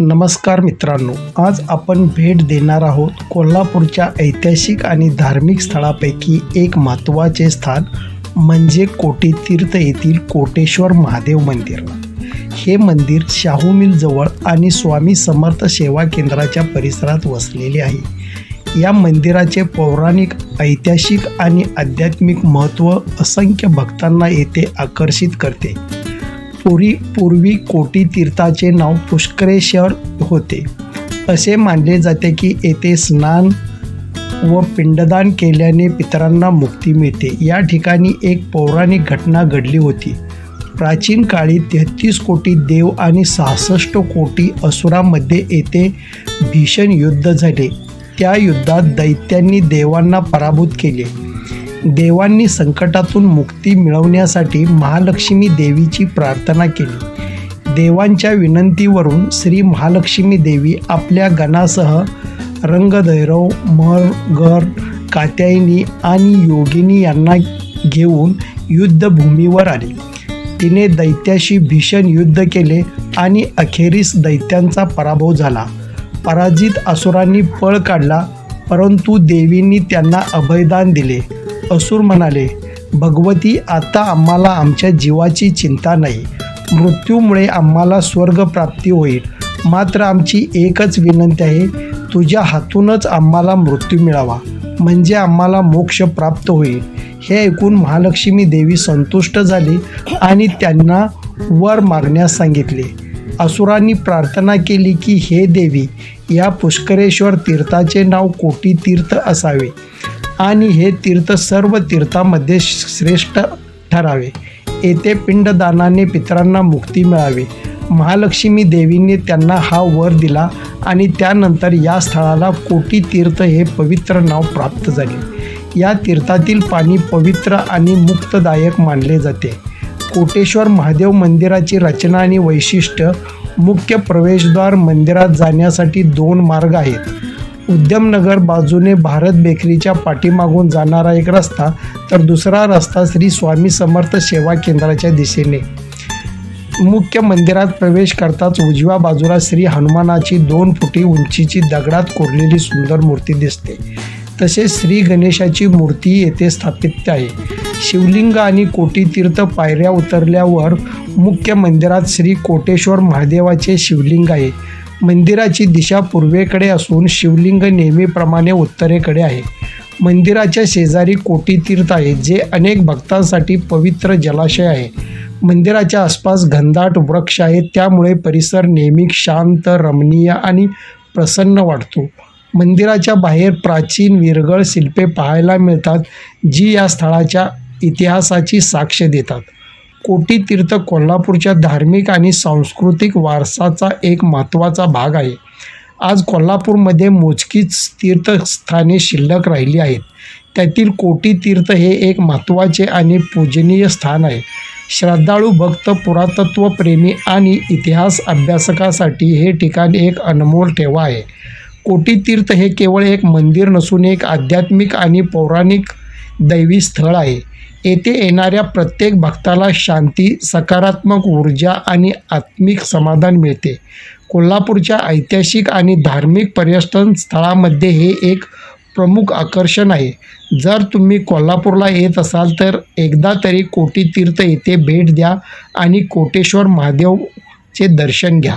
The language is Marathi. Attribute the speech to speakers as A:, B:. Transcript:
A: नमस्कार मित्रांनो आज आपण भेट देणार आहोत कोल्हापूरच्या ऐतिहासिक आणि धार्मिक स्थळापैकी एक महत्त्वाचे स्थान म्हणजे कोटीतीर्थ येथील कोटेश्वर महादेव मंदिरला हे मंदिर शाहू मिलजवळ आणि स्वामी समर्थ सेवा केंद्राच्या परिसरात वसलेले आहे. या मंदिराचे पौराणिक ऐतिहासिक आणि आध्यात्मिक महत्त्व असंख्य भक्तांना येथे आकर्षित करते. पुरी पूर्वी कोटी तीर्थाचे नाव पुष्करेश्वर होते. असे मानले जाते की येथे स्नान व पिंडदान केल्याने पितरांना मुक्ती मिळते. या ठिकाणी एक पौराणिक घटना घडली होती. प्राचीन काळी तेहतीस कोटी देव आणि सहासष्ट कोटी असुरामध्ये येथे भीषण युद्ध झाले. त्या युद्धात दैत्यांनी देवांना पराभूत केले. देवांनी संकटातून मुक्ती मिळवण्यासाठी महालक्ष्मी देवीची प्रार्थना केली. देवांच्या विनंतीवरून श्री महालक्ष्मी देवी आपल्या गणासह रंगधैरव मरगर कात्यायनी आणि योगिनी यांना घेऊन युद्धभूमीवर आली. तिने दैत्याशी भीषण युद्ध केले आणि अखेरीस दैत्यांचा पराभव झाला. पराजित असुरांनी पळ काढला परंतु देवींनी त्यांना अभयदान दिले. असुर म्हणाले भगवती आता आम्हाला आमच्या जीवाची चिंता नाही. मृत्यूमुळे आम्हाला स्वर्गप्राप्ती होईल. मात्र आमची एकच विनंती आहे तुझ्या हातूनच आम्हाला मृत्यू मिळावा. म्हणजे आम्हाला मोक्ष प्राप्त होईल. हे ऐकून महालक्ष्मी देवी संतुष्ट झाली आणि त्यांना वर मागण्यास सांगितले. असुरांनी प्रार्थना केली की हे देवी या पुष्करेश्वर तीर्थाचे नाव कोटी तीर्थ असावे. आणि हे तीर्थ सर्व तीर्थामध्ये श्रेष्ठ ठरावे. येथे पिंडदानाने पितरांना मुक्ती मिळावी. महालक्ष्मी देवीने त्यांना हा वर दिला आणि त्यानंतर या स्थळाला कोटी तीर्थ हे पवित्र नाव प्राप्त झाले. या तीर्थातील पाणी पवित्र आणि मुक्तदायक मानले जाते. कोटेश्वर महादेव मंदिराची रचना आणि वैशिष्ट्य मुख्य प्रवेशद्वार मंदिरात जाण्यासाठी दोन मार्ग आहेत. उद्यमनगर बाजूने भारत बेकरीच्या पाठीमागून जाणारा एक रस्ता तर दुसरा रस्ता श्री स्वामी समर्थ सेवा केंद्राच्या दिशेने. मुख्य मंदिरात प्रवेश करताच उजव्या बाजूला श्री हनुमानाची दोन फुटी उंचीची दगडात कोरलेली सुंदर मूर्ती दिसते. तसेच श्री गणेशाची मूर्ती येथे स्थापित आहे. शिवलिंग आणि कोटीतीर्थ पायऱ्या उतरल्यावर मुख्य मंदिरात श्री कोटेश्वर महादेवाचे शिवलिंग आहे. मंदिराची दिशा पूर्वेकडे असून शिवलिंग नेहमीप्रमाणे उत्तरेकडे आहे. मंदिराच्या शेजारी कोटीतीर्थ आहे जे अनेक भक्तांसाठी पवित्र जलाशय आहे. मंदिराच्या आसपास घनदाट वृक्ष आहेत त्यामुळे परिसर नेहमी शांत रमणीय आणि प्रसन्न वाटतो. मंदिराच्या बाहेर प्राचीन विरगळ शिल्पे पाहायला मिळतात जी या स्थळाच्या इतिहासाची साक्ष देतात. कोटीतीर्थ कोल्हापूरच्या धार्मिक आणि सांस्कृतिक वारसाचा एक महत्त्वाचा भाग आहे. आज कोल्हापूरमध्ये मोजकीच तीर्थस्थाने शिल्लक राहिली आहेत. त्यातील कोटीतीर्थ हे एक महत्त्वाचे आणि पूजनीय स्थान आहे. श्रद्धाळू भक्त पुरातत्वप्रेमी आणि इतिहास अभ्यासकासाठी हे ठिकाण एक अनमोल ठेवा आहे. कोटीतीर्थ हे केवळ एक मंदिर नसून एक आध्यात्मिक आणि पौराणिक दैवी स्थळ आहे. येथे येणाऱ्या प्रत्येक भक्ताला शांती सकारात्मक ऊर्जा आणि आत्मिक समाधान मिळते. कोल्हापूरच्या ऐतिहासिक आणि धार्मिक पर्यटन स्थळामध्ये हे एक प्रमुख आकर्षण आहे. जर तुम्ही कोल्हापूरला येत असाल तर एकदा तरी कोटीतीर्थ येथे भेट द्या आणि कोटेश्वर महादेवचे दर्शन घ्या.